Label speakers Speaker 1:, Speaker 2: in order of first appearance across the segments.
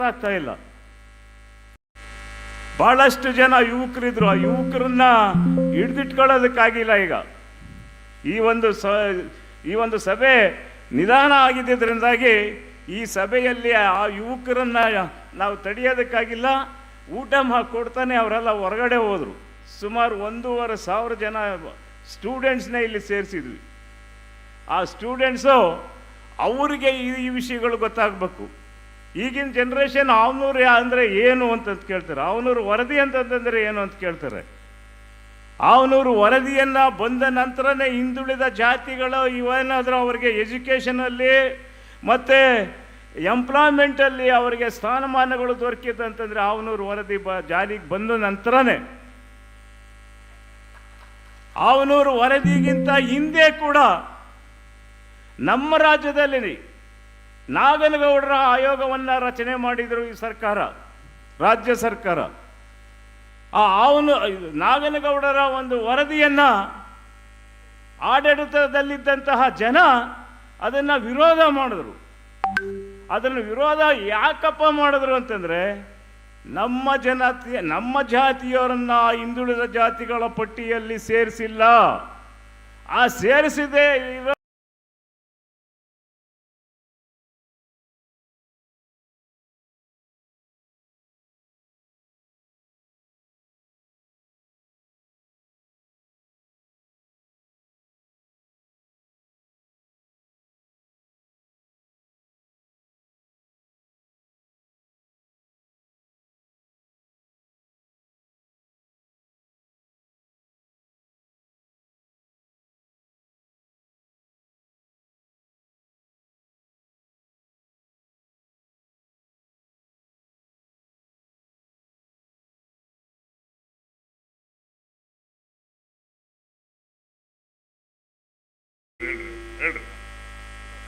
Speaker 1: ಆಗ್ತಾ ಇಲ್ಲ. ಬಹಳಷ್ಟು ಜನ ಯುವಕರಿದ್ರು. ಆ ಯುವಕರನ್ನ ಹಿಡಿದಿಟ್ಕೊಳ್ಳೋದಕ್ಕಾಗಿಲ್ಲ ಈಗ. ಈ ಒಂದು ಈ ಒಂದು ಸಭೆ ನಿಧಾನ ಆಗಿದ್ದರಿಂದಾಗಿ ಈ ಸಭೆಯಲ್ಲಿ ಆ ಯುವಕರನ್ನ ನಾವು ತಡೆಯೋದಕ್ಕಾಗಿಲ್ಲ. ಊಟ ಕೊಡ್ತಾನೆ ಅವರೆಲ್ಲ ಹೊರಗಡೆ ಹೋದರು. ಸುಮಾರು ಒಂದೂವರೆ ಸಾವಿರ ಜನ ಸ್ಟೂಡೆಂಟ್ಸ್ನೇ ಇಲ್ಲಿ ಸೇರಿಸಿದ್ವಿ. ಆ ಸ್ಟೂಡೆಂಟ್ಸು ಅವರಿಗೆ ಈ ವಿಷಯಗಳು ಗೊತ್ತಾಗಬೇಕು. ಈಗಿನ ಜನ್ರೇಷನ್ ಅವನೂರು ಅಂದರೆ ಏನು ಅಂತ ಕೇಳ್ತಾರೆ. ಅವನೂರು ವರದಿ ಅಂತಂತಂದರೆ ಏನು ಅಂತ ಕೇಳ್ತಾರೆ. ಅವನೂರು ವರದಿಯನ್ನು ಬಂದ ನಂತರನೇ ಹಿಂದುಳಿದ ಜಾತಿಗಳು ಇವೇನಾದರೂ ಅವರಿಗೆ ಎಜುಕೇಷನಲ್ಲಿ ಮತ್ತು ಎಂಪ್ಲಾಯ್ಮೆಂಟಲ್ಲಿ ಅವರಿಗೆ ಸ್ಥಾನಮಾನಗಳು ದೊರಕಿತು ಅಂತಂದರೆ ಅವನೂರು ವರದಿ ಬ ಜಾರಿಗೆ ಬಂದ ನಂತರನೇ ಅವನೂರು ವರದಿಗಿಂತ ಹಿಂದೆ ಕೂಡ ನಮ್ಮ ರಾಜ್ಯದಲ್ಲಿ ನಾಗನಗೌಡರ ಆಯೋಗವನ್ನು ರಚನೆ ಮಾಡಿದರು ಈ ಸರ್ಕಾರ, ರಾಜ್ಯ ಸರ್ಕಾರ. ಆ ಅವನು, ನಾಗನಗೌಡರ ಒಂದು ವರದಿಯನ್ನು ಆಡಳಿತದಲ್ಲಿದ್ದಂತಹ ಜನ ಅದನ್ನು ವಿರೋಧ ಮಾಡಿದ್ರು. ಅದನ್ನು ವಿರೋಧ ಯಾಕಪ್ಪ ಮಾಡಿದ್ರು ಅಂತಂದರೆ, ನಮ್ಮ ಜನತಿ, ನಮ್ಮ ಜಾತಿಯವರನ್ನು ಹಿಂದುಳಿದ ಜಾತಿಗಳ ಪಟ್ಟಿಯಲ್ಲಿ ಸೇರಿಸಿಲ್ಲ. ಆ ಸೇರಿಸಿದೆ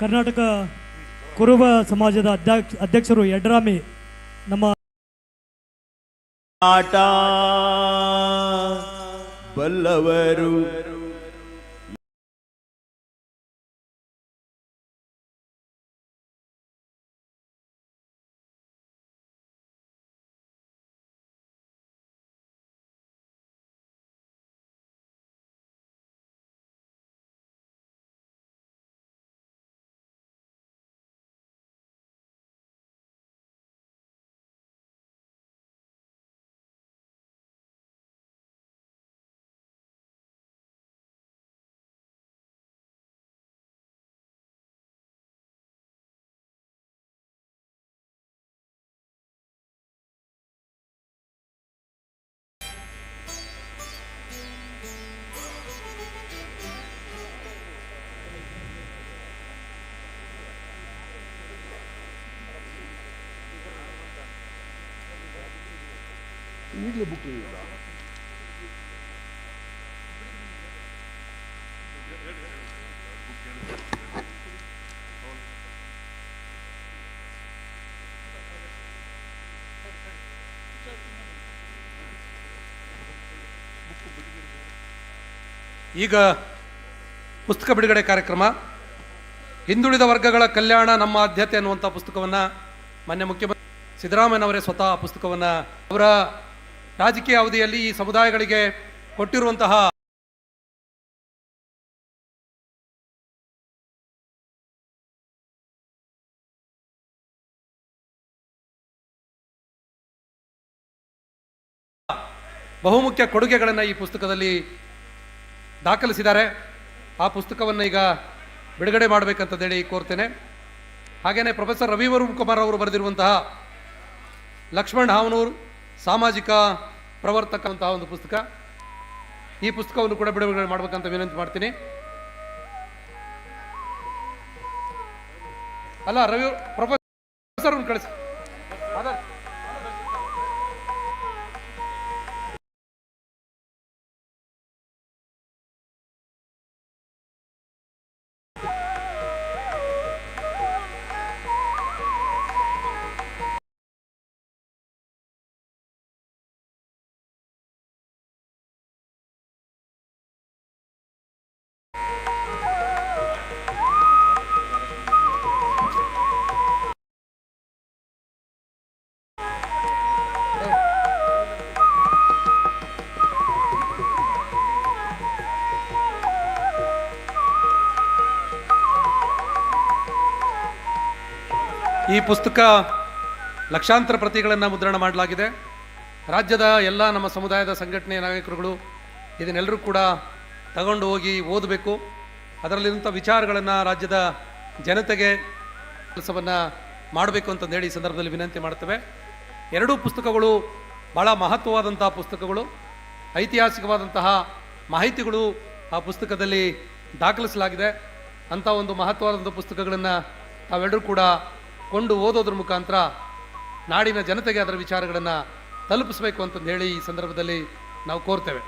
Speaker 2: ಕರ್ನಾಟಕ ಕುರುಬ ಸಮಾಜದ ಅಧ್ಯಕ್ಷ ಅಧ್ಯಕ್ಷರು ಯಡ್ರಾಮಿ ನಮ್ಮ
Speaker 3: ಆಟ ಬಲ್ಲವರು
Speaker 4: ಈಗ ಪುಸ್ತಕ ಬಿಡುಗಡೆ ಕಾರ್ಯಕ್ರಮ. ಹಿಂದುಳಿದ ವರ್ಗಗಳ ಕಲ್ಯಾಣ ನಮ್ಮ ಆದ್ಯತೆ ಅನ್ನುವಂಥ ಪುಸ್ತಕವನ್ನು ಮಾನ್ಯ ಮುಖ್ಯಮಂತ್ರಿ ಸಿದ್ದರಾಮಯ್ಯನವರೇ ಸ್ವತಃ ಪುಸ್ತಕವನ್ನು ಅವರ ರಾಜಕೀಯ ಅವಧಿಯಲ್ಲಿ ಈ ಸಮುದಾಯಗಳಿಗೆ ಕೊಟ್ಟಿರುವಂತಹ ಬಹುಮುಖ್ಯ ಕೊಡುಗೆಗಳನ್ನು ಈ ಪುಸ್ತಕದಲ್ಲಿ ದಾಖಲಿಸಿದ್ದಾರೆ. ಆ ಪುಸ್ತಕವನ್ನು ಈಗ ಬಿಡುಗಡೆ ಮಾಡಬೇಕಂತೇಳಿ ಕೋರ್ತೇನೆ. ಹಾಗೆಯೇ ಪ್ರೊಫೆಸರ್ ರವಿವರ್ಮ ಕುಮಾರ್ ಅವರು ಬರೆದಿರುವಂತಹ ಲಕ್ಷ್ಮಣ್ ಹಾವನೂರ್ ಸಾಮಾಜಿಕ ಪ್ರವರ್ತಕ ಅಂತಹ ಒಂದು ಪುಸ್ತಕ. ಈ ಪುಸ್ತಕವನ್ನು ಕೂಡ ಬಿಡುಗಡೆ ಮಾಡಬೇಕಂತ ವಿನಂತಿ ಮಾಡ್ತೀನಿ. ಅಲ್ಲ, ರವಿ ಪ್ರೊಫೆಸರ್ ಕಳಿಸಿ. ಈ ಪುಸ್ತಕ ಲಕ್ಷಾಂತರ ಪ್ರತಿಗಳನ್ನು ಮುದ್ರಣ ಮಾಡಲಾಗಿದೆ. ರಾಜ್ಯದ ಎಲ್ಲ ನಮ್ಮ ಸಮುದಾಯದ ಸಂಘಟನೆಯ ನಾಯಕರುಗಳು ಇದನ್ನೆಲ್ಲರೂ ಕೂಡ ತಗೊಂಡು ಹೋಗಿ ಓದಬೇಕು. ಅದರಲ್ಲಿರುವಂಥ ವಿಚಾರಗಳನ್ನು ರಾಜ್ಯದ ಜನತೆಗೆ ಕೆಲಸವನ್ನು ಮಾಡಬೇಕು ಅಂತಂದೇಳಿ ಈ ಸಂದರ್ಭದಲ್ಲಿ ವಿನಂತಿ ಮಾಡ್ತೇವೆ. ಎರಡೂ ಪುಸ್ತಕಗಳು ಭಾಳ ಮಹತ್ವವಾದಂತಹ ಪುಸ್ತಕಗಳು. ಐತಿಹಾಸಿಕವಾದಂತಹ ಮಾಹಿತಿಗಳು ಆ ಪುಸ್ತಕದಲ್ಲಿ ದಾಖಲಿಸಲಾಗಿದೆ. ಅಂಥ ಒಂದು ಮಹತ್ವವಾದಂಥ ಪುಸ್ತಕಗಳನ್ನು ತಾವೆಲ್ಲರೂ ಕೂಡ ಕೊಂಡು ಓದೋದ್ರ ಮುಖಾಂತರ ನಾಡಿನ ಜನತೆಗೆ ಅದರ ವಿಚಾರಗಳನ್ನು ತಲುಪಿಸಬೇಕು ಅಂತಂದು ಹೇಳಿ ಈ ಸಂದರ್ಭದಲ್ಲಿ ನಾವು ಕೋರ್ತೇವೆ.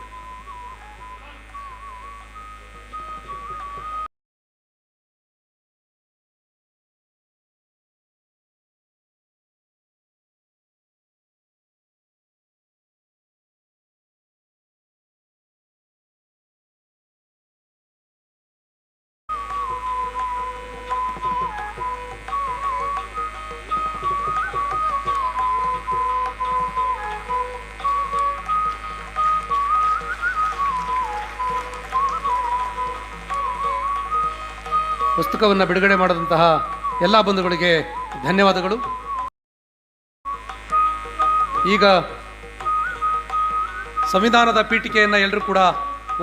Speaker 4: ಪುಸ್ತಕವನ್ನು ಬಿಡುಗಡೆ ಮಾಡಿದಂತಹ ಎಲ್ಲ ಬಂಧುಗಳಿಗೆ ಧನ್ಯವಾದಗಳು. ಈಗ ಸಂವಿಧಾನದ ಪೀಠಿಕೆಯನ್ನು ಎಲ್ಲರೂ ಕೂಡ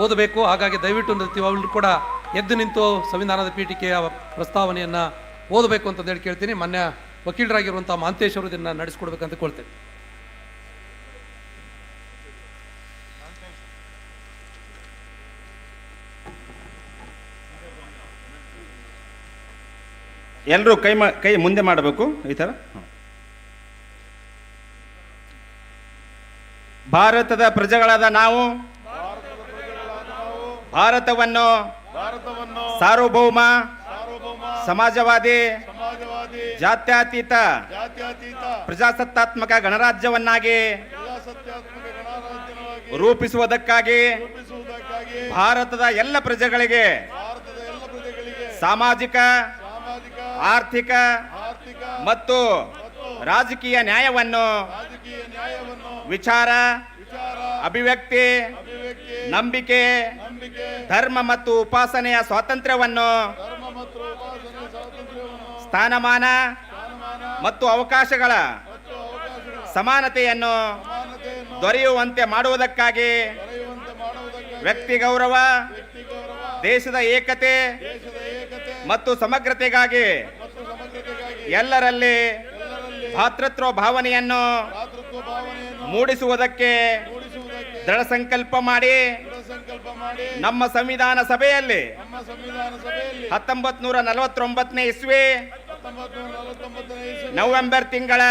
Speaker 4: ಓದಬೇಕು. ಹಾಗಾಗಿ ದಯವಿಟ್ಟು ಎಲ್ಲರೂ ಕೂಡ ಎದ್ದು ನಿಂತು ಸಂವಿಧಾನದ ಪೀಠಿಕೆಯ ಪ್ರಸ್ತಾವನೆಯನ್ನು ಓದಬೇಕು ಅಂತ ಹೇಳಿ ಕೇಳ್ತೀನಿ. ಮಾನ್ಯ ವಕೀಲರಾಗಿರುವಂಥ ಮಾಂತೇಶ್ ಅವರು ಇದನ್ನು ನಡೆಸ್ಕೊಡ್ಬೇಕಂತ ಕೊಳ್ತೇನೆ.
Speaker 3: ಎಲ್ಲರೂ ಕೈ ಕೈ ಮುಂದೆ ಮಾಡಬೇಕು, ಈ ಥರ. ಭಾರತದ ಪ್ರಜೆಗಳಾದ ನಾವು, ಭಾರತವನ್ನು ಸಾರ್ವಭೌಮ, ಸಮಾಜವಾದಿ, ಜಾತ್ಯತೀತ, ಪ್ರಜಾಸತ್ತಾತ್ಮಕ ಗಣರಾಜ್ಯವನ್ನಾಗಿ ರೂಪಿಸುವುದಕ್ಕಾಗಿ ಭಾರತದ ಎಲ್ಲ ಪ್ರಜೆಗಳಿಗೆ ಸಾಮಾಜಿಕ ಆರ್ಥಿಕ ಮತ್ತು ರಾಜಕೀಯ ನ್ಯಾಯವನ್ನು ವಿಚಾರ ಅಭಿವ್ಯಕ್ತಿ ನಂಬಿಕೆ ಧರ್ಮ ಮತ್ತು ಉಪಾಸನೆಯ ಸ್ವಾತಂತ್ರ್ಯವನ್ನು ಸ್ಥಾನಮಾನ ಮತ್ತು ಅವಕಾಶಗಳ ಸಮಾನತೆಯನ್ನು ದೊರೆಯುವಂತೆ ಮಾಡುವುದಕ್ಕಾಗಿ ವ್ಯಕ್ತಿ ಗೌರವ ದೇಶದ ಏಕತೆ ಮತ್ತು ಸಮಗ್ರತೆಗಾಗಿ ಎಲ್ಲರಲ್ಲಿ ಭಾತೃತ್ವ ಭಾವನೆಯನ್ನು ಮೂಡಿಸುವುದಕ್ಕೆ ದೃಢ ಸಂಕಲ್ಪ ಮಾಡಿ ನಮ್ಮ ಸಂವಿಧಾನ ಸಭೆಯಲ್ಲಿ ಹತ್ತೊಂಬತ್ ನೂರ ನಲವತ್ತೊಂಬತ್ತನೇ ಇಸ್ವಿ ನವೆಂಬರ್ ತಿಂಗಳ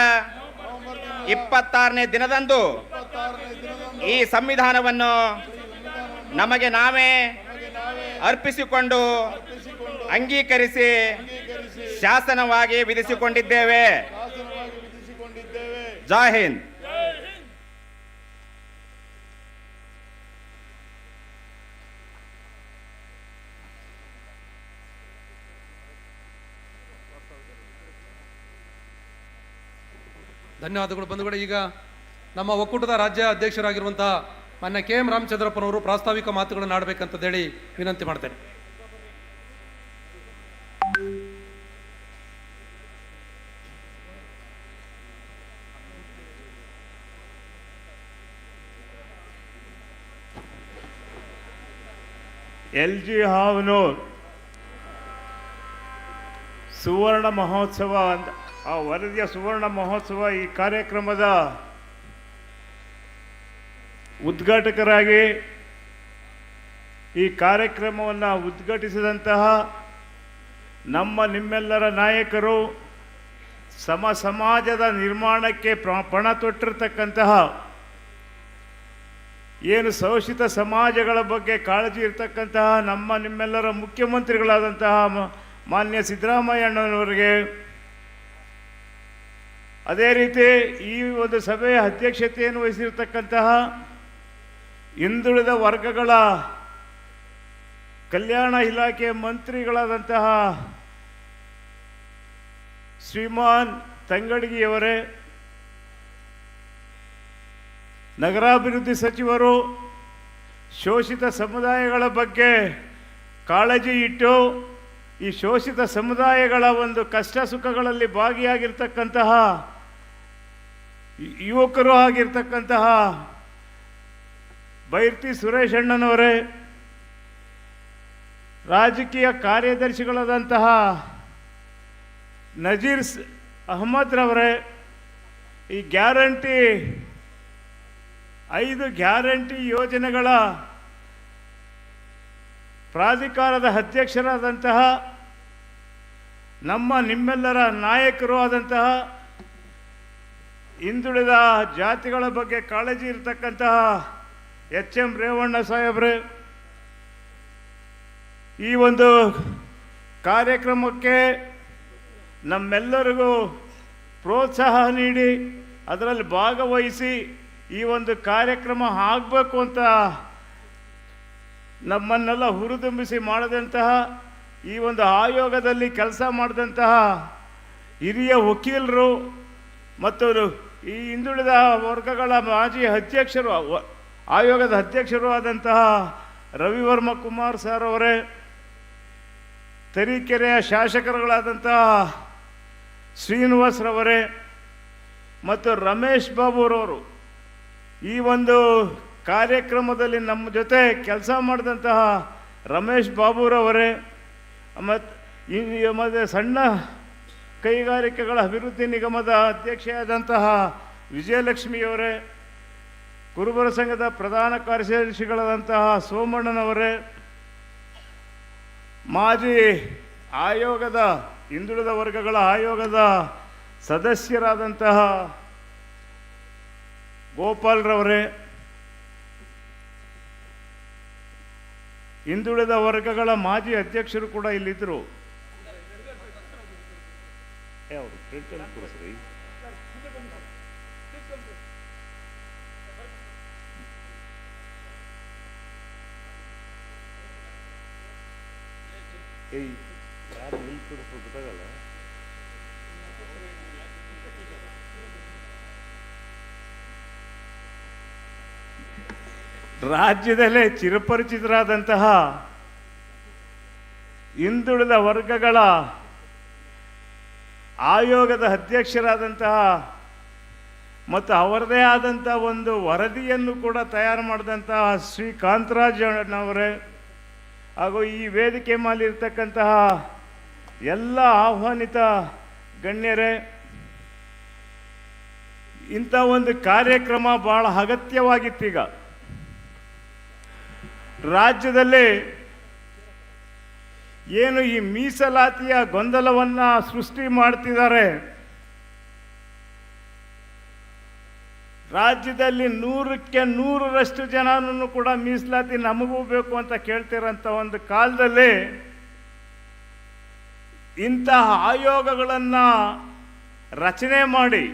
Speaker 3: ಇಪ್ಪತ್ತಾರನೇ ದಿನದಂದು ಈ ಸಂವಿಧಾನವನ್ನು ನಮಗೆ ನಾವೇ ಅರ್ಪಿಸಿಕೊಂಡು ಅಂಗೀಕರಿಸಿ ಶಾಸನವಾಗಿ ವಿಧಿಸಿಕೊಂಡಿದ್ದೇವೆ. ಜೈ ಹಿಂದ್.
Speaker 4: ಧನ್ಯವಾದಗಳು ಬಂಧುಗಳು ಈಗ ನಮ್ಮ ಒಕ್ಕೂಟದ ರಾಜ್ಯ ಅಧ್ಯಕ್ಷರಾಗಿರುವಂತಹ ಮಾನ್ಯ ಕೆ ಎಂ ರಾಮಚಂದ್ರಪ್ಪನವರು ಪ್ರಾಸ್ತಾವಿಕ ಮಾತುಗಳನ್ನು ಆಡಬೇಕಂತೇಳಿ ವಿನಂತಿ ಮಾಡ್ತೇನೆ.
Speaker 1: L G Havanur. ಸುವರ್ಣ ಮಹೋತ್ಸವ ಅಂತ, ಆ ವರದಿಯ ಸುವರ್ಣ ಮಹೋತ್ಸವ ಈ ಕಾರ್ಯಕ್ರಮದ ಉದ್ಘಾಟಕರಾಗಿ ಈ ಕಾರ್ಯಕ್ರಮವನ್ನು ಉದ್ಘಾಟಿಸಿದಂತಹ ನಮ್ಮ ನಿಮ್ಮೆಲ್ಲರ ನಾಯಕರು ಸಮ ಸಮಾಜದ ನಿರ್ಮಾಣಕ್ಕೆ ಪ್ರ- ಪಣ ತೊಟ್ಟಿರ್ತಕ್ಕಂತಹ ಏನು ಶೋಷಿತ ಸಮಾಜಗಳ ಬಗ್ಗೆ ಕಾಳಜಿ ಇರತಕ್ಕಂತಹ ನಮ್ಮ ನಿಮ್ಮೆಲ್ಲರ ಮುಖ್ಯಮಂತ್ರಿಗಳಾದಂತಹ ಮಾನ್ಯ ಸಿದ್ದರಾಮಯ್ಯಣ್ಣನವರಿಗೆ ಅದೇ ರೀತಿ ಈ ಒಂದು ಸಭೆಯ ಅಧ್ಯಕ್ಷತೆಯನ್ನು ವಹಿಸಿರ್ತಕ್ಕಂತಹ ಹಿಂದುಳಿದ ವರ್ಗಗಳ ಕಲ್ಯಾಣ ಇಲಾಖೆ ಮಂತ್ರಿಗಳಾದಂತಹ ಶ್ರೀಮಾನ್ ತಂಗಡಗಿಯವರೇ ನಗರಾಭಿವೃದ್ಧಿ ಸಚಿವರು ಶೋಷಿತ ಸಮುದಾಯಗಳ ಬಗ್ಗೆ ಕಾಳಜಿ ಇಟ್ಟು ಈ ಶೋಷಿತ ಸಮುದಾಯಗಳ ಒಂದು ಕಷ್ಟ ಸುಖಗಳಲ್ಲಿ ಭಾಗಿಯಾಗಿರ್ತಕ್ಕಂತಹ ಯುವಕರು ಆಗಿರ್ತಕ್ಕಂತಹ ಬೈರ್ತಿ ಸುರೇಶ್ ಅಣ್ಣನವರೇ, ರಾಜಕೀಯ ಕಾರ್ಯದರ್ಶಿಗಳಾದಂತಹ ನಜೀರ್ ಅಹಮದ್ರವರೇ ರವರೇ, ಈ ಗ್ಯಾರಂಟಿ ಐದು ಗ್ಯಾರಂಟಿ ಯೋಜನೆಗಳ ಪ್ರಾಧಿಕಾರದ ಅಧ್ಯಕ್ಷರಾದಂತಹ ನಮ್ಮ ನಿಮ್ಮೆಲ್ಲರ ನಾಯಕರು ಆದಂತಹ ಹಿಂದುಳಿದ ಜಾತಿಗಳ ಬಗ್ಗೆ ಕಾಳಜಿ ಇರತಕ್ಕಂತಹ ಎಚ್ ಎಂ ರೇವಣ್ಣ ಸಾಹೇಬ್ರೆ, ಈ ಒಂದು ಕಾರ್ಯಕ್ರಮಕ್ಕೆ ನಮ್ಮೆಲ್ಲರಿಗೂ ಪ್ರೋತ್ಸಾಹ ನೀಡಿ, ಅದರಲ್ಲಿ ಭಾಗವಹಿಸಿ ಈ ಒಂದು ಕಾರ್ಯಕ್ರಮ ಆಗಬೇಕು ಅಂತ ನಮ್ಮನ್ನೆಲ್ಲ ಹುರಿದುಂಬಿಸಿ ಮಾಡಿದಂತಹ ಈ ಒಂದು ಆಯೋಗದಲ್ಲಿ ಕೆಲಸ ಮಾಡಿದಂತಹ ಹಿರಿಯ ವಕೀಲರು ಮತ್ತು ಈ ಹಿಂದುಳಿದ ವರ್ಗಗಳ ಮಾಜಿ ಅಧ್ಯಕ್ಷರು ಆಯೋಗದ ಅಧ್ಯಕ್ಷರು ಆದಂತಹ ರವಿವರ್ಮ ಕುಮಾರ್ ಸರ್ ಅವರೇ, ತರೀಕೆರೆಯ ಶಾಸಕರುಗಳಾದಂತಹ ಶ್ರೀನಿವಾಸ್ರವರೇ ಮತ್ತು ರಮೇಶ್ ಬಾಬುರವರು. ಈ ಒಂದು ಕಾರ್ಯಕ್ರಮದಲ್ಲಿ ನಮ್ಮ ಜೊತೆ ಕೆಲಸ ಮಾಡಿದಂತಹ ರಮೇಶ್ ಬಾಬುರವರೇ ಮತ್ತು ಈ ಮತ್ತು ಸಣ್ಣ ಕೈಗಾರಿಕೆಗಳ ಅಭಿವೃದ್ಧಿ ನಿಗಮದ ಅಧ್ಯಕ್ಷೆಯಾದಂತಹ ವಿಜಯಲಕ್ಷ್ಮಿಯವರೇ ಕುರುಬರ ಸಂಘದ ಪ್ರಧಾನ ಕಾರ್ಯದರ್ಶಿಗಳಾದಂತಹ ಸೋಮಣ್ಣನವರೇ, ಮಾಜಿ ಆಯೋಗದ ಹಿಂದುಳಿದ ವರ್ಗಗಳ ಆಯೋಗದ ಸದಸ್ಯರಾದಂತಹ ಗೋಪಾಲ್ರವರೇ ಹಿಂದುಳಿದ ವರ್ಗಗಳ ಮಾಜಿ ಅಧ್ಯಕ್ಷರು ಕೂಡ ಇಲ್ಲಿದ್ದರು. ಯಾರು ನಿಲ್ ಕೊಡಿಸ್ಬೇಕು ಗೊತ್ತಾಗಲ್ಲ. ರಾಜ್ಯದಲ್ಲೇ ಚಿರಪರಿಚಿತರಾದಂತಹ ಹಿಂದುಳಿದ ವರ್ಗಗಳ ಆಯೋಗದ ಅಧ್ಯಕ್ಷರಾದಂತಹ ಮತ್ತು ಅವರದೇ ಆದಂಥ ಒಂದು ವರದಿಯನ್ನು ಕೂಡ ತಯಾರು ಮಾಡಿದಂತಹ ಶ್ರೀ ಕಾಂತರಾಜ್ ಅವರೇ ಹಾಗೂ ಈ ವೇದಿಕೆ ಮೇಲಿರ್ತಕ್ಕಂತಹ ಎಲ್ಲ ಆಹ್ವಾನಿತ ಗಣ್ಯರೇ, ಇಂಥ ಒಂದು ಕಾರ್ಯಕ್ರಮ ಭಾಳ ಅಗತ್ಯವಾಗಿತ್ತೀಗ. ರಾಜ್ಯದಲ್ಲಿ ಏನು ಈ ಮೀಸಲಾತಿಯ ಗೊಂದಲವನ್ನ ಸೃಷ್ಟಿ ಮಾಡ್ತಿದ್ದಾರೆ? ರಾಜ್ಯದಲ್ಲಿ ನೂರಕ್ಕೆ ನೂರರಷ್ಟು ಜನನೂ ಕೂಡ ಮೀಸಲಾತಿ ನಮಗೂ ಬೇಕು ಅಂತ ಕೇಳ್ತಿರೋಂಥ ಒಂದು ಕಾಲದಲ್ಲಿ ಇಂತಹ ಆಯೋಗಗಳನ್ನು ರಚನೆ ಮಾಡಿ,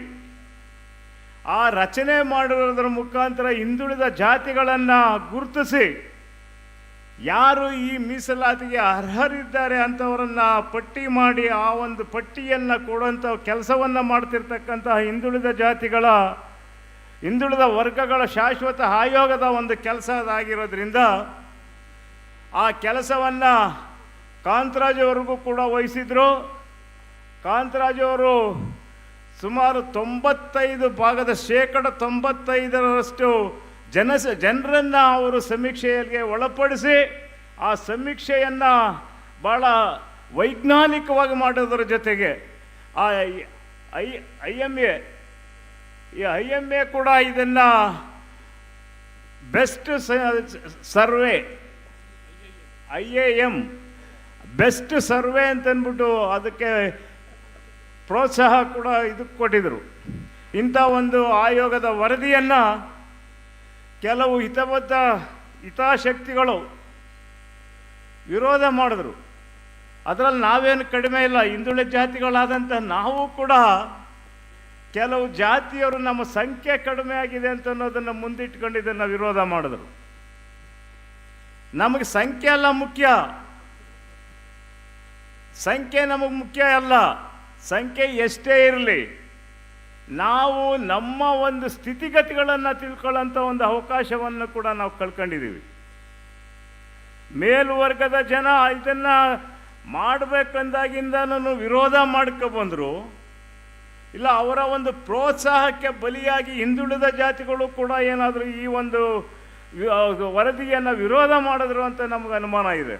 Speaker 1: ಆ ರಚನೆ ಮಾಡಿರೋದ್ರ ಮುಖಾಂತರ ಹಿಂದುಳಿದ ಜಾತಿಗಳನ್ನು ಗುರುತಿಸಿ ಯಾರು ಈ ಮೀಸಲಾತಿಗೆ ಅರ್ಹರಿದ್ದಾರೆ ಅಂಥವರನ್ನ ಪಟ್ಟಿ ಮಾಡಿ ಆ ಒಂದು ಪಟ್ಟಿಯನ್ನು ಕೊಡುವಂಥ ಕೆಲಸವನ್ನು ಮಾಡ್ತಿರ್ತಕ್ಕಂತಹ ಹಿಂದುಳಿದ ಜಾತಿಗಳ, ಹಿಂದುಳಿದ ವರ್ಗಗಳ ಶಾಶ್ವತ ಆಯೋಗದ ಒಂದು ಕೆಲಸ ಅದಾಗಿರೋದ್ರಿಂದ ಆ ಕೆಲಸವನ್ನು ಕಾಂತರಾಜ್ ಅವ್ರಿಗೂ ಕೂಡ ವಹಿಸಿದ್ರು. ಕಾಂತರಾಜವರು ಸುಮಾರು ತೊಂಬತ್ತೈದು ಭಾಗದ ಶೇಕಡ ತೊಂಬತ್ತೈದರಷ್ಟು ಜನಸ ಜನರನ್ನು ಅವರು ಸಮೀಕ್ಷೆಯಲ್ಲಿ ಒಳಪಡಿಸಿ ಆ ಸಮೀಕ್ಷೆಯನ್ನು ಭಾಳ ವೈಜ್ಞಾನಿಕವಾಗಿ ಮಾಡೋದ್ರ ಜೊತೆಗೆ ಆ ಐ ಐ ಎಂ ಎ ಈ ಐ ಎಂ ಎ ಕೂಡ ಇದನ್ನು best survey, I A M best survey ಅಂತಂದ್ಬಿಟ್ಟು ಅದಕ್ಕೆ ಪ್ರೋತ್ಸಾಹ ಕೂಡ ಇದಕ್ಕೆ ಕೊಟ್ಟಿದ್ರು. ಇಂಥ ಒಂದು ಆಯೋಗದ ವರದಿಯನ್ನು ಕೆಲವು ಹಿತಬದ್ಧ ಹಿತಾಶಕ್ತಿಗಳು ವಿರೋಧ ಮಾಡಿದ್ರು. ಅದರಲ್ಲಿ ನಾವೇನು ಕಡಿಮೆ ಇಲ್ಲ. ಹಿಂದುಳಿದ ಜಾತಿಗಳಾದಂಥ ನಾವು ಕೂಡ ಕೆಲವು ಜಾತಿಯವರು ನಮ್ಮ ಸಂಖ್ಯೆ ಕಡಿಮೆ ಆಗಿದೆ ಅಂತ ಅನ್ನೋದನ್ನು ಮುಂದಿಟ್ಕೊಂಡು ಇದನ್ನು ವಿರೋಧ ಮಾಡಿದ್ರು. ನಮಗೆ ಸಂಖ್ಯೆ ಅಲ್ಲ ಮುಖ್ಯ. ಸಂಖ್ಯೆ ನಮಗೆ ಮುಖ್ಯ ಅಲ್ಲ. ಸಂಖ್ಯೆ ಎಷ್ಟೇ ಇರಲಿ. ನಾವು ನಮ್ಮ ಒಂದು ಸ್ಥಿತಿಗತಿಗಳನ್ನು ತಿಳ್ಕೊಳ್ಳೋಂಥ ಒಂದು ಅವಕಾಶವನ್ನು ಕೂಡ ನಾವು ಕಳ್ಕೊಂಡಿದ್ದೀವಿ. ಮೇಲ್ವರ್ಗದ ಜನ ಇದನ್ನು ಮಾಡಬೇಕಂದಾಗಿಂದನೂ ವಿರೋಧ ಮಾಡ್ಕೊ ಬಂದರು. ಇಲ್ಲ, ಅವರ ಒಂದು ಪ್ರೋತ್ಸಾಹಕ್ಕೆ ಬಲಿಯಾಗಿ ಹಿಂದುಳಿದ ಜಾತಿಗಳು ಕೂಡ ಏನಾದರೂ ಈ ಒಂದು ವರದಿಯನ್ನು ವಿರೋಧ ಮಾಡಿದ್ರು ಅಂತ ನಮಗೆ ಅನುಮಾನ ಇದೆ.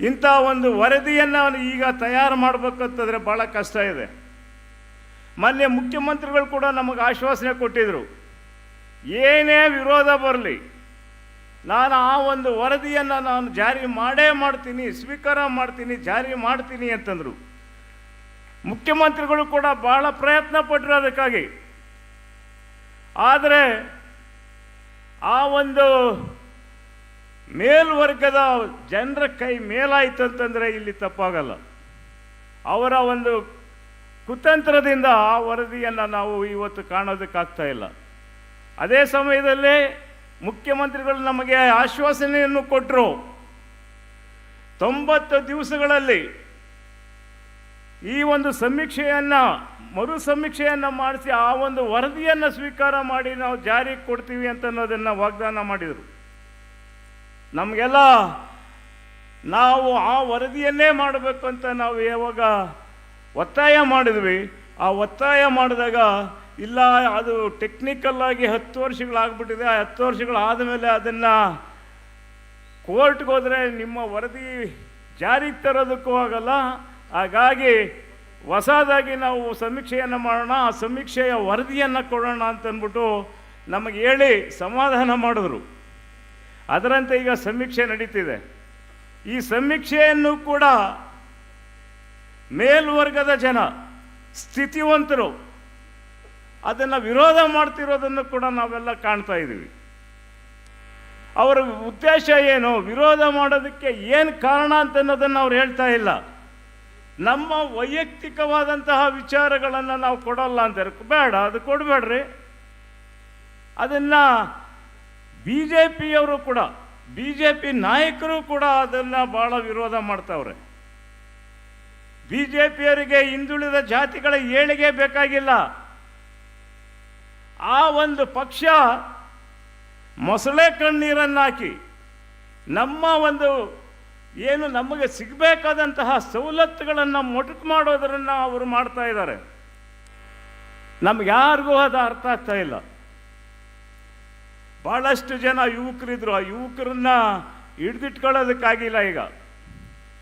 Speaker 1: ಇಂಥ ಒಂದು ವರದಿಯನ್ನು ಈಗ ತಯಾರು ಮಾಡಬೇಕಂತಂದರೆ ಭಾಳ ಕಷ್ಟ ಇದೆ. ಮೊನ್ನೆ ಮುಖ್ಯಮಂತ್ರಿಗಳು ಕೂಡ ನಮಗೆ ಆಶ್ವಾಸನೆ ಕೊಟ್ಟಿದ್ದರು ಏನೇ ವಿರೋಧ ಬರಲಿ, ನಾನು ಆ ಒಂದು ವರದಿಯನ್ನು ನಾನು ಜಾರಿ ಮಾಡೇ ಮಾಡ್ತೀನಿ, ಸ್ವೀಕಾರ ಮಾಡ್ತೀನಿ, ಜಾರಿ ಮಾಡ್ತೀನಿ ಅಂತಂದರು. ಮುಖ್ಯಮಂತ್ರಿಗಳು ಕೂಡ ಭಾಳ ಪ್ರಯತ್ನ ಪಟ್ಟರು ಅದಕ್ಕಾಗಿ. ಆದರೆ ಆ ಒಂದು ಮೇಲ್ವರ್ಗದ ಜನರ ಕೈ ಮೇಲಾಯ್ತು ಅಂತಂದರೆ ಇಲ್ಲಿ ತಪ್ಪಾಗಲ್ಲ. ಅವರ ಒಂದು ಕುತಂತ್ರದಿಂದ ಆ ವರದಿಯನ್ನು ನಾವು ಇವತ್ತು ಕಾಣೋದಕ್ಕಾಗ್ತಾ ಇಲ್ಲ. ಅದೇ ಸಮಯದಲ್ಲಿ ಮುಖ್ಯಮಂತ್ರಿಗಳು ನಮಗೆ ಆಶ್ವಾಸನೆಯನ್ನು ಕೊಟ್ಟರು ತೊಂಬತ್ತು ದಿವಸಗಳಲ್ಲಿ ಈ ಒಂದು ಸಮೀಕ್ಷೆಯನ್ನು, ಮರು ಸಮೀಕ್ಷೆಯನ್ನು ಮಾಡಿಸಿ ಆ ಒಂದು ವರದಿಯನ್ನು ಸ್ವೀಕಾರ ಮಾಡಿ ನಾವು ಜಾರಿಗೆ ಕೊಡ್ತೀವಿ ಅಂತ ಅನ್ನೋದನ್ನು ವಾಗ್ದಾನ ಮಾಡಿದರು. ನಮಗೆಲ್ಲ ನಾವು ಆ ವರದಿಯನ್ನೇ ಮಾಡಬೇಕು ಅಂತ ನಾವು ಯಾವಾಗ ಒತ್ತಾಯ ಮಾಡಿದ್ವಿ. ಆ ಒತ್ತಾಯ ಮಾಡಿದಾಗ, ಇಲ್ಲ, ಅದು ಟೆಕ್ನಿಕಲ್ಲಾಗಿ ಹತ್ತು ವರ್ಷಗಳಾಗ್ಬಿಟ್ಟಿದೆ. ಆ ಹತ್ತು ವರ್ಷಗಳಾದ ಮೇಲೆ ಅದನ್ನು ಕೋರ್ಟ್ಗೆ ಹೋದರೆ ನಿಮ್ಮ ವರದಿ ಜಾರಿಗೆ ತರೋದಕ್ಕೂ ಆಗಲ್ಲ. ಹಾಗಾಗಿ ಹೊಸದಾಗಿ ನಾವು ಸಮೀಕ್ಷೆಯನ್ನು ಮಾಡೋಣ, ಆ ಸಮೀಕ್ಷೆಯ ವರದಿಯನ್ನು ಕೊಡೋಣ ಅಂತಂದ್ಬಿಟ್ಟು ನಮಗೆ ಹೇಳಿ ಸಮಾಧಾನ ಮಾಡಿದ್ರು. ಅದರಂತೆ ಈಗ ಸಮೀಕ್ಷೆ ನಡೀತಿದೆ. ಈ ಸಮೀಕ್ಷೆಯನ್ನು ಕೂಡ ಮೇಲ್ವರ್ಗದ ಜನ, ಸ್ಥಿತಿವಂತರು, ಅದನ್ನು ವಿರೋಧ ಮಾಡ್ತಿರೋದನ್ನು ಕೂಡ ನಾವೆಲ್ಲ ಕಾಣ್ತಾ ಇದ್ದೀವಿ. ಅವರ ಉದ್ದೇಶ ಏನು? ವಿರೋಧ ಮಾಡೋದಕ್ಕೆ ಏನು ಕಾರಣ ಅಂತ ಅನ್ನೋದನ್ನು ಅವ್ರು ಹೇಳ್ತಾ ಇಲ್ಲ. ನಮ್ಮ ವೈಯಕ್ತಿಕವಾದಂತಹ ವಿಚಾರಗಳನ್ನು ನಾವು ಕೊಡಲ್ಲ ಅಂತಾರೆ ಬೇಡ, ಅದು ಕೊಡಬೇಡ್ರಿ. ಅದನ್ನು ಬಿ ಜೆ ಪಿಯವರು ಕೂಡ ಬಿ ಜೆ ಪಿ ನಾಯಕರು ಕೂಡ ಅದನ್ನು ಭಾಳ ವಿರೋಧ ಮಾಡ್ತಾವ್ರೆ. ಬಿ ಜೆ ಪಿಯವರಿಗೆ ಹಿಂದುಳಿದ ಜಾತಿಗಳ ಏಳಿಗೆ ಬೇಕಾಗಿಲ್ಲ. ಆ ಒಂದು ಪಕ್ಷ ಮೊಸಳೆ ಕಣ್ಣೀರನ್ನು ಹಾಕಿ ನಮ್ಮ ಒಂದು ಏನು ನಮಗೆ ಸಿಗಬೇಕಾದಂತಹ ಸವಲತ್ತುಗಳನ್ನು ಮೊಟಕು ಮಾಡೋದರನ್ನು ಅವರು ಮಾಡ್ತಾ ಇದ್ದಾರೆ. ನಮಗ್ಯಾರಿಗೂ ಅದು ಅರ್ಥ ಆಗ್ತಾ ಇಲ್ಲ. ಭಾಳಷ್ಟು ಜನ ಯುವಕರಿದ್ರು. ಆ ಯುವಕರನ್ನ ಹಿಡಿದಿಟ್ಕೊಳ್ಳೋದಕ್ಕಾಗಿಲ್ಲ ಈಗ.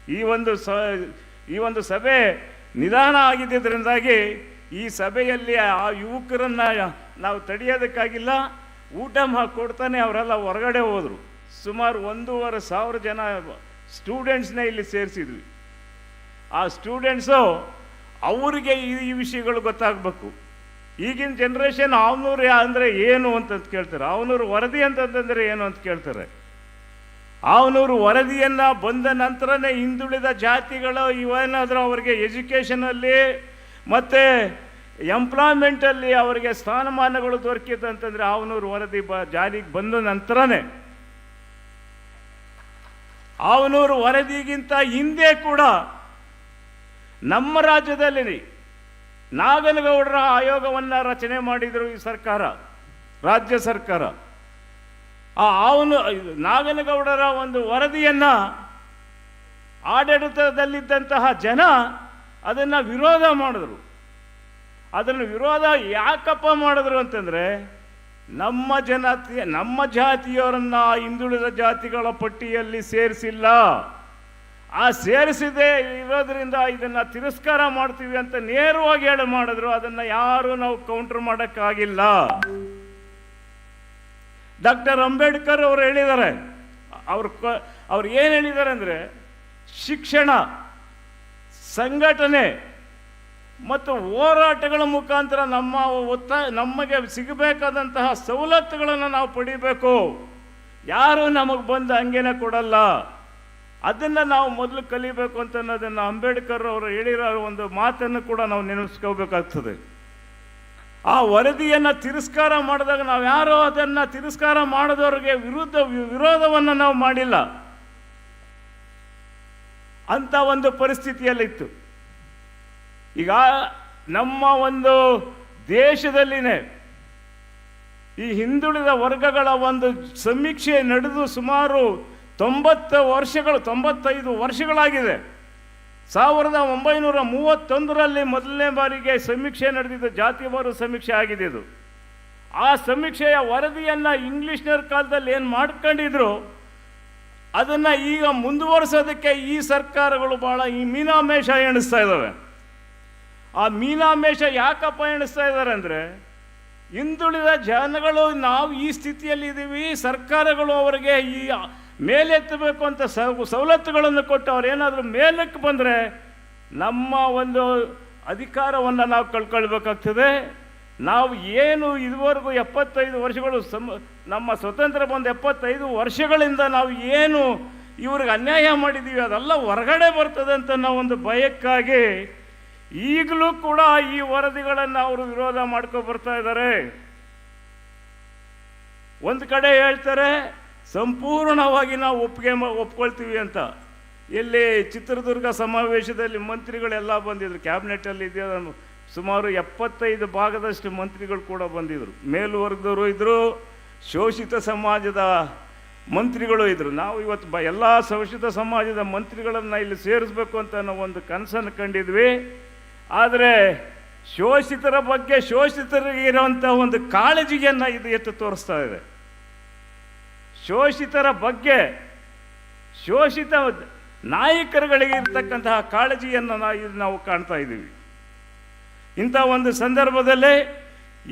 Speaker 1: ಈ ಒಂದು ಸ ಈ ಒಂದು ಸಭೆ ನಿಧಾನ ಆಗಿದ್ದರಿಂದಾಗಿ ಈ ಸಭೆಯಲ್ಲಿ ಆ ಯುವಕರನ್ನು ನಾವು ತಡೆಯೋದಕ್ಕಾಗಿಲ್ಲ, ಊಟ ಕೊಡ್ತಾನೆ ಅವರೆಲ್ಲ ಹೊರಗಡೆ ಹೋದರು. ಸುಮಾರು ಒಂದೂವರೆ ಸಾವಿರ ಜನ ಸ್ಟೂಡೆಂಟ್ಸ್ನ ಇಲ್ಲಿ ಸೇರಿಸಿದ್ವಿ. ಆ ಸ್ಟೂಡೆಂಟ್ಸು ಅವರಿಗೆ ಈ ಈ ವಿಷಯಗಳು ಗೊತ್ತಾಗಬೇಕು. ಈಗಿನ ಜನ್ರೇಷನ್ ಅವನೂರು ಅಂದರೆ ಏನು ಅಂತ ಕೇಳ್ತಾರೆ. ಅವನೂರು ವರದಿ ಅಂತಂತಂದರೆ ಏನು ಅಂತ ಕೇಳ್ತಾರೆ. ಅವನೂರು ವರದಿಯನ್ನು ಬಂದ ನಂತರನೇ ಹಿಂದುಳಿದ ಜಾತಿಗಳು ಇವೇನಾದರೂ ಅವರಿಗೆ ಎಜುಕೇಷನಲ್ಲಿ ಮತ್ತು ಎಂಪ್ಲಾಯ್ಮೆಂಟಲ್ಲಿ ಅವರಿಗೆ ಸ್ಥಾನಮಾನಗಳು ದೊರಕಿತು ಅಂತಂದರೆ ಅವನೂರು ವರದಿ ಬ ಜಾರಿಗೆ ಬಂದ ನಂತರನೇ ಅವನೂರು ವರದಿಗಿಂತ ಹಿಂದೆ ಕೂಡ ನಮ್ಮ ರಾಜ್ಯದಲ್ಲಿ ನಾಗನಗೌಡರ ಆಯೋಗವನ್ನು ರಚನೆ ಮಾಡಿದರು ಈ ಸರ್ಕಾರ, ರಾಜ್ಯ ಸರ್ಕಾರ. ಆ ಅವನು ನಾಗನಗೌಡರ ಒಂದು ವರದಿಯನ್ನು ಆಡಳಿತದಲ್ಲಿದ್ದಂತಹ ಜನ ಅದನ್ನು ವಿರೋಧ ಮಾಡಿದ್ರು. ಅದನ್ನು ವಿರೋಧ ಯಾಕಪ್ಪ ಮಾಡಿದ್ರು ಅಂತಂದರೆ, ನಮ್ಮ ಜನತಿ, ನಮ್ಮ ಜಾತಿಯವರನ್ನು ಹಿಂದುಳಿದ ಜಾತಿಗಳ ಪಟ್ಟಿಯಲ್ಲಿ ಸೇರಿಸಿಲ್ಲ. ಆ ಸೇರಿಸಿದೆ, ಇರೋದ್ರಿಂದ ಇದನ್ನು ತಿರಸ್ಕಾರ ಮಾಡ್ತೀವಿ ಅಂತ ನೇರವಾಗಿ ಹೇಳಿ ಮಾಡಿದ್ರು. ಅದನ್ನು ಯಾರೂ ನಾವು ಕೌಂಟರ್ ಮಾಡೋಕ್ಕಾಗಿಲ್ಲ. ಡಾಕ್ಟರ್ ಅಂಬೇಡ್ಕರ್ ಅವರು ಹೇಳಿದ್ದಾರೆ. ಅವರು ಅವ್ರು ಏನು ಹೇಳಿದ್ದಾರೆ ಅಂದರೆ, ಶಿಕ್ಷಣ, ಸಂಘಟನೆ ಮತ್ತು ಹೋರಾಟಗಳ ಮುಖಾಂತರ ನಮ್ಮ ಒತ್ತಾಯ ನಮಗೆ ಸಿಗಬೇಕಾದಂತಹ ಸವಲತ್ತುಗಳನ್ನು ನಾವು ಪಡಿಬೇಕು. ಯಾರು ನಮಗೆ ಬಂದು ಹಂಗೇನೆ ಕೊಡಲ್ಲ. ಅದನ್ನು ನಾವು ಮೊದಲು ಕಲಿಬೇಕು ಅಂತ ಅನ್ನೋದನ್ನು ಅಂಬೇಡ್ಕರ್ ಅವರು ಹೇಳಿರೋ ಒಂದು ಮಾತನ್ನು ಕೂಡ ನಾವು ನೆನೆಸ್ಕೋಬೇಕಾಗ್ತದೆ. ಆ ವರದಿಯನ್ನು ತಿರಸ್ಕಾರ ಮಾಡಿದಾಗ ನಾವು ಯಾರೋ ಅದನ್ನು ತಿರಸ್ಕಾರ ಮಾಡಿದವ್ರಿಗೆ ವಿರುದ್ಧ ವಿರೋಧವನ್ನು ನಾವು ಮಾಡಿಲ್ಲ. ಅಂತ ಒಂದು ಪರಿಸ್ಥಿತಿಯಲ್ಲಿತ್ತು. ಈಗ ನಮ್ಮ ಒಂದು ದೇಶದಲ್ಲಿನೇ ಈ ಹಿಂದುಳಿದ ವರ್ಗಗಳ ಒಂದು ಸಮೀಕ್ಷೆ ನಡೆದು ಸುಮಾರು ತೊಂಬತ್ತು ವರ್ಷಗಳು, ತೊಂಬತ್ತೈದು ವರ್ಷಗಳಾಗಿದೆ. ಸಾವಿರದ ಒಂಬೈನೂರ ಮೂವತ್ತೊಂದರಲ್ಲಿ ಮೊದಲನೇ ಬಾರಿಗೆ ಸಮೀಕ್ಷೆ ನಡೆದಿದ್ದು ಜಾತಿವಾರು ಸಮೀಕ್ಷೆ ಆಗಿದೆ ಇದು. ಆ ಸಮೀಕ್ಷೆಯ ವರದಿಯನ್ನು ಇಂಗ್ಲೀಷ್ನರ ಕಾಲದಲ್ಲಿ ಏನು ಮಾಡ್ಕೊಂಡಿದ್ರು, ಅದನ್ನು ಈಗ ಮುಂದುವರಿಸೋದಕ್ಕೆ ಈ ಸರ್ಕಾರಗಳು ಭಾಳ ಈ ಮೀನಾಮೇಷ ಎಣಿಸ್ತಾ ಇದ್ದಾವೆ ಆ ಮೀನಾಮೇಷ ಯಾಕಪ್ಪ ಎಣಿಸ್ತಾ ಇದ್ದಾರೆ ಅಂದರೆ, ಹಿಂದುಳಿದ ಜನಗಳು ನಾವು ಈ ಸ್ಥಿತಿಯಲ್ಲಿ ಇದ್ದೀವಿ ಸರ್ಕಾರಗಳು ಅವರಿಗೆ ಈ ಮೇಲೆತ್ತಬೇಕು ಅಂತ ಸವ- ಸವಲತ್ತುಗಳನ್ನು ಕೊಟ್ಟು ಅವ್ರು ಏನಾದರೂ ಮೇಲಕ್ಕೆ ಬಂದರೆ ನಮ್ಮ ಒಂದು ಅಧಿಕಾರವನ್ನು ನಾವು ಕಳ್ಕೊಳ್ಬೇಕಾಗ್ತದೆ. ನಾವು ಏನು ಇದುವರೆಗೂ ಎಪ್ಪತ್ತೈದು ವರ್ಷಗಳು ಸಮ ನಮ್ಮ ಸ್ವತಂತ್ರ ಬಂದ ಎಪ್ಪತ್ತೈದು ವರ್ಷಗಳಿಂದ ನಾವು ಏನು ಇವ್ರಿಗೆ ಅನ್ಯಾಯ ಮಾಡಿದ್ದೀವಿ ಅದೆಲ್ಲ ಹೊರಗಡೆ ಬರ್ತದೆ ಅಂತ ನಾವು ಒಂದು ಭಯಕ್ಕಾಗಿ ಈಗಲೂ ಕೂಡ ಈ ವರದಿಗಳನ್ನು ಅವರು ವಿರೋಧ ಮಾಡ್ಕೊ ಬರ್ತಾ ಇದ್ದಾರೆ. ಒಂದು ಕಡೆ ಹೇಳ್ತಾರೆ ಸಂಪೂರ್ಣವಾಗಿ ನಾವು ಒಪ್ಪಿಗೆ ಒಪ್ಕೊಳ್ತೀವಿ ಅಂತ. ಇಲ್ಲಿ ಚಿತ್ರದುರ್ಗ ಸಮಾವೇಶದಲ್ಲಿ ಮಂತ್ರಿಗಳೆಲ್ಲ ಬಂದಿದ್ರು. ಕ್ಯಾಬಿನೆಟಲ್ಲಿ ಇದೆಯಾ ಸುಮಾರು ಎಪ್ಪತ್ತೈದು ಭಾಗದಷ್ಟು ಮಂತ್ರಿಗಳು ಕೂಡ ಬಂದಿದ್ದರು ಮೇಲ್ವರ್ಗದವರು ಇದ್ದರು ಶೋಷಿತ ಸಮಾಜದ ಮಂತ್ರಿಗಳು ಇದ್ದರು ನಾವು ಇವತ್ತು ಬ ಎಲ್ಲ ಶೋಷಿತ ಸಮಾಜದ ಮಂತ್ರಿಗಳನ್ನು ಇಲ್ಲಿ ಸೇರಿಸ್ಬೇಕು ಅಂತ ನಾವು ಒಂದು ಕನಸನ್ನು ಕಂಡಿದ್ವಿ. ಆದರೆ ಶೋಷಿತರ ಬಗ್ಗೆ ಶೋಷಿತರಿಗೆ ಇರುವಂಥ ಒಂದು ಕಾಳಜಿಯನ್ನು ಇದು ಎತ್ತು ತೋರಿಸ್ತಾ ಇದೆ. ಶೋಷಿತರ ಬಗ್ಗೆ ಶೋಷಿತ ನಾಯಕರುಗಳಿಗೆ ಇರತಕ್ಕಂತಹ ಕಾಳಜಿಯನ್ನು ನಾವು ನಾವು ಕಾಣ್ತಾ ಇದ್ದೀವಿ. ಇಂಥ ಒಂದು ಸಂದರ್ಭದಲ್ಲಿ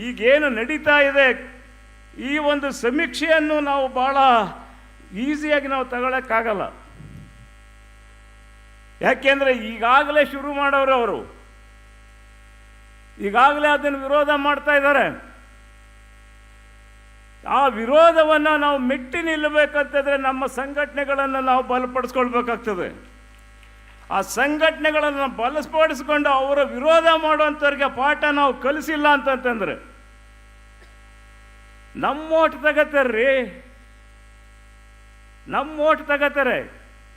Speaker 1: ಈಗೇನು ನಡೀತಾ ಇದೆ, ಈ ಒಂದು ಸಮೀಕ್ಷೆಯನ್ನು ನಾವು ಭಾಳ ಈಸಿಯಾಗಿ ನಾವು ತಗೊಳಕ್ಕಾಗಲ್ಲ. ಯಾಕೆಂದರೆ ಈಗಾಗಲೇ ಶುರು ಮಾಡೋರು ಅವರು. ಈಗಾಗಲೇ ಅದನ್ನು ವಿರೋಧ ಮಾಡ್ತಾ ಇದ್ದಾರೆ. ಆ ವಿರೋಧವನ್ನು ನಾವು ಮೆಟ್ಟಿ ನಿಲ್ಲಬೇಕಂತಂದರೆ ನಮ್ಮ ಸಂಘಟನೆಗಳನ್ನು ನಾವು ಬಲಪಡಿಸ್ಕೊಳ್ಬೇಕಾಗ್ತದೆ. ಆ ಸಂಘಟನೆಗಳನ್ನು ಬಲಸ್ಪಡಿಸ್ಕೊಂಡು ಅವರ ವಿರೋಧ ಮಾಡುವಂಥವ್ರಿಗೆ ಪಾಠ ನಾವು ಕಲಿಸಿಲ್ಲ ಅಂತಂತಂದರೆ ನಮ್ಮ ಓಟ್ ತಗತಾರ್ರಿ ನಮ್ಮ ಓಟ್ ತಗತಾರೆ.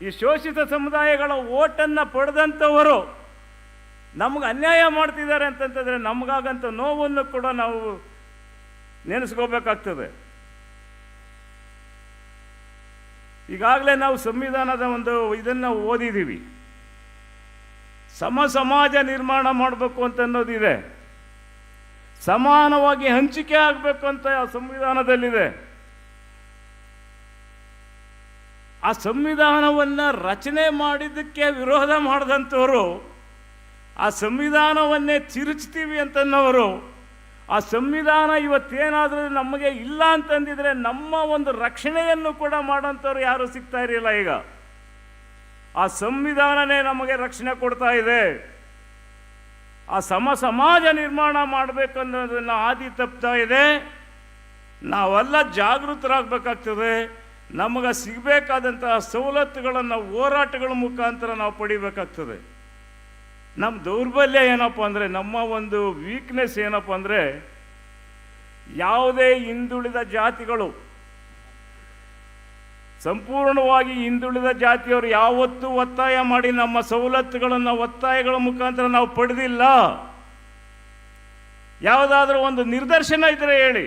Speaker 1: ಈ ಶೋಷಿತ ಸಮುದಾಯಗಳ ಓಟನ್ನು ಪಡೆದಂಥವರು ನಮ್ಗೆ ಅನ್ಯಾಯ ಮಾಡ್ತಿದ್ದಾರೆ ಅಂತಂತಂದರೆ ನಮಗಾಗಂಥ ನೋವನ್ನು ಕೂಡ ನಾವು ನೆನೆಸ್ಕೋಬೇಕಾಗ್ತದೆ. ಈಗಾಗಲೇ ನಾವು ಸಂವಿಧಾನದ ಒಂದು ಇದನ್ನು ಓದಿದ್ದೀವಿ. ಸಮ ಸಮಾಜ ನಿರ್ಮಾಣ ಮಾಡಬೇಕು ಅಂತ ಅನ್ನೋದಿದೆ. ಸಮಾನವಾಗಿ ಹಂಚಿಕೆ ಆಗಬೇಕು ಅಂತ ಆ ಸಂವಿಧಾನದಲ್ಲಿದೆ. ಆ ಸಂವಿಧಾನವನ್ನು ರಚನೆ ಮಾಡಿದ್ದಕ್ಕೆ ವಿರೋಧ ಮಾಡಿದಂಥವರು, ಆ ಸಂವಿಧಾನವನ್ನೇ ತಿರುಚ್ತೀವಿ ಅಂತನ್ನೋರು ಆ ಸಂವಿಧಾನ ಇವತ್ತೇನಾದರೂ ನಮಗೆ ಇಲ್ಲ ಅಂತಂದಿದ್ರೆ ನಮ್ಮ ಒಂದು ರಕ್ಷಣೆಯನ್ನು ಕೂಡ ಮಾಡೋಂಥವ್ರು ಯಾರೂ ಸಿಗ್ತಾ ಇರಲಿಲ್ಲ ಈಗ. ಆ ಸಂವಿಧಾನನೇ ನಮಗೆ ರಕ್ಷಣೆ ಕೊಡ್ತಾ ಇದೆ. ಆ ಸಮ ಸಮಾಜ ನಿರ್ಮಾಣ ಮಾಡಬೇಕನ್ನೋದನ್ನು ಆದಿ ತಪ್ತಾ ಇದೆ. ನಾವೆಲ್ಲ ಜಾಗೃತರಾಗಬೇಕಾಗ್ತದೆ. ನಮಗೆ ಸಿಗಬೇಕಾದಂತಹ ಸವಲತ್ತುಗಳನ್ನು ಹೋರಾಟಗಳ ಮುಖಾಂತರ ನಾವು ಪಡಿಬೇಕಾಗ್ತದೆ. ನಮ್ಮ ದೌರ್ಬಲ್ಯ ಏನಪ್ಪ ಅಂದರೆ, ನಮ್ಮ ಒಂದು ವೀಕ್ನೆಸ್ ಏನಪ್ಪ ಅಂದರೆ, ಯಾವುದೇ ಹಿಂದುಳಿದ ಜಾತಿಗಳು, ಸಂಪೂರ್ಣವಾಗಿ ಹಿಂದುಳಿದ ಜಾತಿಯವರು ಯಾವತ್ತೂ ಒತ್ತಾಯ ಮಾಡಿ ನಮ್ಮ ಸವಲತ್ತುಗಳನ್ನು, ಒತ್ತಾಯಗಳ ಮುಖಾಂತರ ನಾವು ಪಡೆದಿಲ್ಲ. ಯಾವುದಾದ್ರೂ ಒಂದು ನಿರ್ದರ್ಶನ ಇದ್ರೆ ಹೇಳಿ.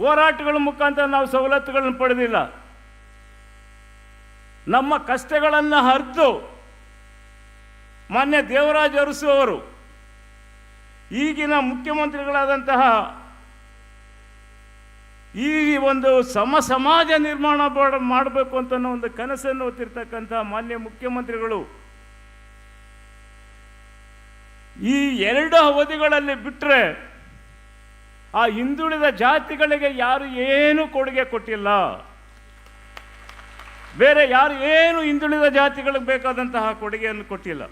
Speaker 1: ಹೋರಾಟಗಳ ಮುಖಾಂತರ ನಾವು ಸವಲತ್ತುಗಳನ್ನು ಪಡೆದಿಲ್ಲ. ನಮ್ಮ ಕಷ್ಟಗಳನ್ನು ಹರಿದು ಮಾನ್ಯ ದೇವರಾಜ ಅರಸು ಅವರು ಈಗಿನ ಮುಖ್ಯಮಂತ್ರಿಗಳಾದಂತಹ ಈ ಒಂದು ಸಮ ಸಮಾಜ ನಿರ್ಮಾಣ ಮಾಡ- ಮಾಡಬೇಕು ಅಂತ ಒಂದು ಕನಸನ್ನು ಹೊತ್ತಿರ್ತಕ್ಕಂಥ ಮಾನ್ಯ ಮುಖ್ಯಮಂತ್ರಿಗಳು, ಈ ಎರಡು ಅವಧಿಗಳಲ್ಲಿ ಬಿಟ್ಟರೆ ಆ ಹಿಂದುಳಿದ ಜಾತಿಗಳಿಗೆ ಯಾರು ಏನು ಕೊಡುಗೆ ಕೊಟ್ಟಿಲ್ಲ. ಬೇರೆ ಯಾರು ಏನು ಹಿಂದುಳಿದ ಜಾತಿಗಳಿಗೆ ಬೇಕಾದಂತಹ ಕೊಡುಗೆಯನ್ನು ಕೊಟ್ಟಿಲ್ಲ.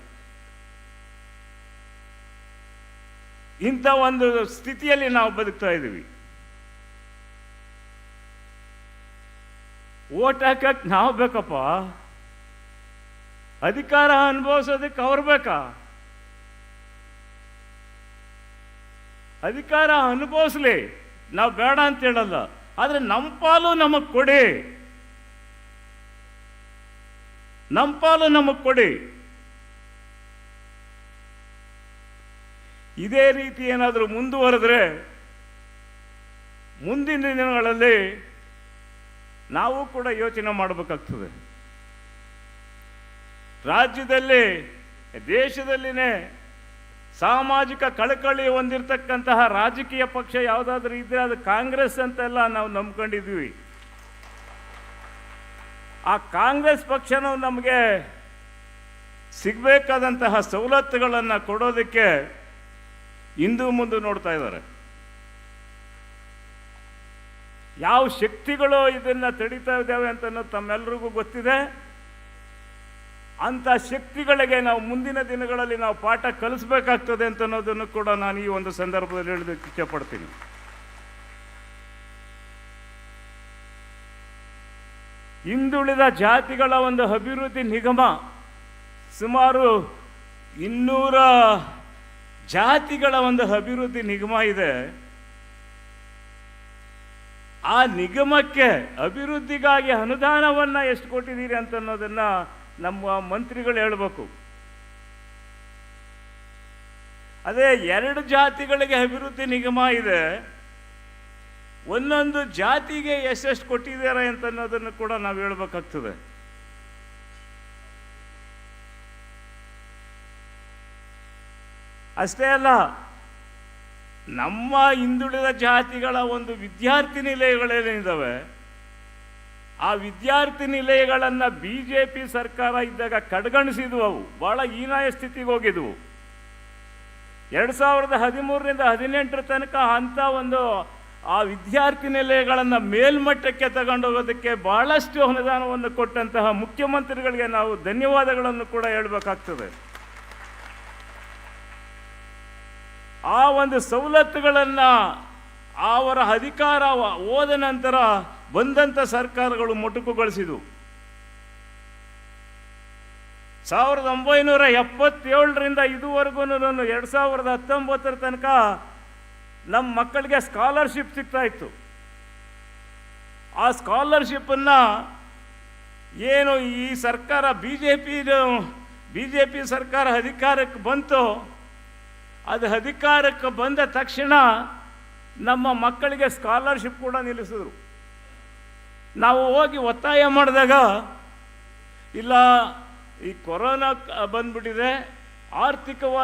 Speaker 1: ಇಂಥ ಒಂದು ಸ್ಥಿತಿಯಲ್ಲಿ ನಾವು ಬದುಕ್ತಾ ಇದ್ದೀವಿ. ಓಟ್ ಹಾಕಕ್ಕೆ ನಾವು ಬೇಕಪ್ಪ? ಅಧಿಕಾರ ಅನುಭವಿಸೋದಕ್ಕೆ ಅವ್ರು ಬೇಕಾ? ಅಧಿಕಾರ ಅನುಭವಿಸ್ಲಿ. ನಾವು ಬೇಡ ಅಂತ ಹೇಳಲ್ಲ. ಆದರೆ ನಮ್ಮ ಪಾಲು ನಮಗೆ ಕೊಡಿ. ನಮ್ಮ ಪಾಲು ನಮಗೆ ಕೊಡಿ. ಇದೇ ರೀತಿ ಏನಾದರೂ ಮುಂದುವರೆದ್ರೆ ಮುಂದಿನ ದಿನಗಳಲ್ಲಿ ನಾವು ಕೂಡ ಯೋಚನೆ ಮಾಡಬೇಕಾಗ್ತದೆ. ರಾಜ್ಯದಲ್ಲಿ, ದೇಶದಲ್ಲಿನೇ ಸಾಮಾಜಿಕ ಕಳಕಳಿ ಹೊಂದಿರತಕ್ಕಂತಹ ರಾಜಕೀಯ ಪಕ್ಷ ಯಾವುದಾದ್ರೂ ಇದ್ರೆ ಅದು ಕಾಂಗ್ರೆಸ್ ಅಂತೆಲ್ಲ ನಾವು ನಂಬ್ಕೊಂಡಿದ್ವಿ ಆ ಕಾಂಗ್ರೆಸ್ ಪಕ್ಷನೂ ನಮಗೆ ಸಿಗಬೇಕಾದಂತಹ ಸವಲತ್ತುಗಳನ್ನು ಕೊಡೋದಕ್ಕೆ ಹಿಂದೂ ಮುಂದೆ ನೋಡ್ತಾ ಇದ್ದಾರೆ. ಯಾವ ಶಕ್ತಿಗಳು ಇದನ್ನ ತಡಿತಾ ಇದ್ದಾವೆ ಅಂತ ತಮ್ಮೆಲ್ಲರಿಗೂ ಗೊತ್ತಿದೆ. ಅಂಥ ಶಕ್ತಿಗಳಿಗೆ ನಾವು ಮುಂದಿನ ದಿನಗಳಲ್ಲಿ ನಾವು ಪಾಠ ಕಲಿಸ್ಬೇಕಾಗ್ತದೆ ಅಂತ ಅನ್ನೋದನ್ನು ಕೂಡ ನಾನು ಈ ಒಂದು ಸಂದರ್ಭದಲ್ಲಿ ಹೇಳೋದಕ್ಕೆ ಇಷ್ಟಪಡ್ತೀನಿ. ಹಿಂದುಳಿದ ಜಾತಿಗಳ ಒಂದು ಅಭಿವೃದ್ಧಿ ನಿಗಮ ಸುಮಾರು ಇನ್ನೂರ ಜಾತಿಗಳ ಒಂದು ಅಭಿವೃದ್ಧಿ ನಿಗಮ ಇದೆ. ಆ ನಿಗಮಕ್ಕೆ ಅಭಿವೃದ್ಧಿಗಾಗಿ ಅನುದಾನವನ್ನ ಎಷ್ಟು ಕೊಟ್ಟಿದ್ದೀರಿ ಅಂತ ಅನ್ನೋದನ್ನ ನಮ್ಮ ಮಂತ್ರಿಗಳು ಹೇಳಬೇಕು. ಅದೇ ಎರಡು ಜಾತಿಗಳಿಗೆ ಅಭಿವೃದ್ಧಿ ನಿಗಮ ಇದೆ. ಒಂದೊಂದು ಜಾತಿಗೆ ಎಷ್ಟೆಷ್ಟು ಕೊಟ್ಟಿದ್ದಾರೆ ಅಂತ ಅನ್ನೋದನ್ನು ಕೂಡ ನಾವು ಹೇಳ್ಬೇಕಾಗ್ತದೆ. ಅಷ್ಟೇ ಅಲ್ಲ, ನಮ್ಮ ಹಿಂದುಳಿದ ಜಾತಿಗಳ ಒಂದು ವಿದ್ಯಾರ್ಥಿ ನಿಲಯಗಳೇನಿದ್ದಾವೆ ಆ ವಿದ್ಯಾರ್ಥಿ ನಿಲಯಗಳನ್ನು ಬಿ ಜೆ ಪಿ ಸರ್ಕಾರ ಇದ್ದಾಗ ಕಡ್ಗಣಿಸಿದ್ವು ಅವು ಭಾಳ ಹೀನಾಯ ಸ್ಥಿತಿಗೆ ಹೋಗಿದ್ವು. ಎರಡು ಸಾವಿರದ ಹದಿಮೂರರಿಂದ ಹದಿನೆಂಟರ ತನಕ ಅಂಥ ಒಂದು ಆ ವಿದ್ಯಾರ್ಥಿ ನಿಲಯಗಳನ್ನು ಮೇಲ್ಮಟ್ಟಕ್ಕೆ ತಗೊಂಡೋಗೋದಕ್ಕೆ ಬಹಳಷ್ಟು ಅನುದಾನವನ್ನು ಕೊಟ್ಟಂತಹ ಮುಖ್ಯಮಂತ್ರಿಗಳಿಗೆ ನಾವು ಧನ್ಯವಾದಗಳನ್ನು ಕೂಡ ಹೇಳಬೇಕಾಗ್ತದೆ. ಆ ಒಂದು ಸವಲತ್ತುಗಳನ್ನು ಅವರ ಅಧಿಕಾರ ಹೋದ ನಂತರ ಬಂದಂಥ ಸರ್ಕಾರಗಳು ಮೊಟಕುಗೊಳಿಸಿದವು. ಸಾವಿರದ ಒಂಬೈನೂರ ಎಪ್ಪತ್ತೇಳರಿಂದ ಇದುವರೆಗೂ ನಾನು ಎರಡು ಸಾವಿರದ ಹತ್ತೊಂಬತ್ತರ ತನಕ ನಮ್ಮ ಮಕ್ಕಳಿಗೆ ಸ್ಕಾಲರ್ಶಿಪ್ ಸಿಗ್ತಾ ಇತ್ತು. ಆ ಸ್ಕಾಲರ್ಶಿಪ್ಪನ್ನು ಏನು ಈ ಸರ್ಕಾರ B J P B J P ಸರ್ಕಾರ ಅಧಿಕಾರಕ್ಕೆ ಬಂತು ಅದು ಅಧಿಕಾರಕ್ಕೆ ಬಂದ ತಕ್ಷಣ ನಮ್ಮ ಮಕ್ಕಳಿಗೆ ಸ್ಕಾಲರ್ಶಿಪ್ ಕೂಡ ನಿಲ್ಲಿಸಿದ್ರು. ನಾವು ಹೋಗಿ ಒತ್ತಾಯ ಮಾಡಿದಾಗ, ಇಲ್ಲ, ಈ ಕೊರೋನಾ ಬಂದ್ಬಿಟ್ಟಿದೆ, ಆರ್ಥಿಕವಾಗಿ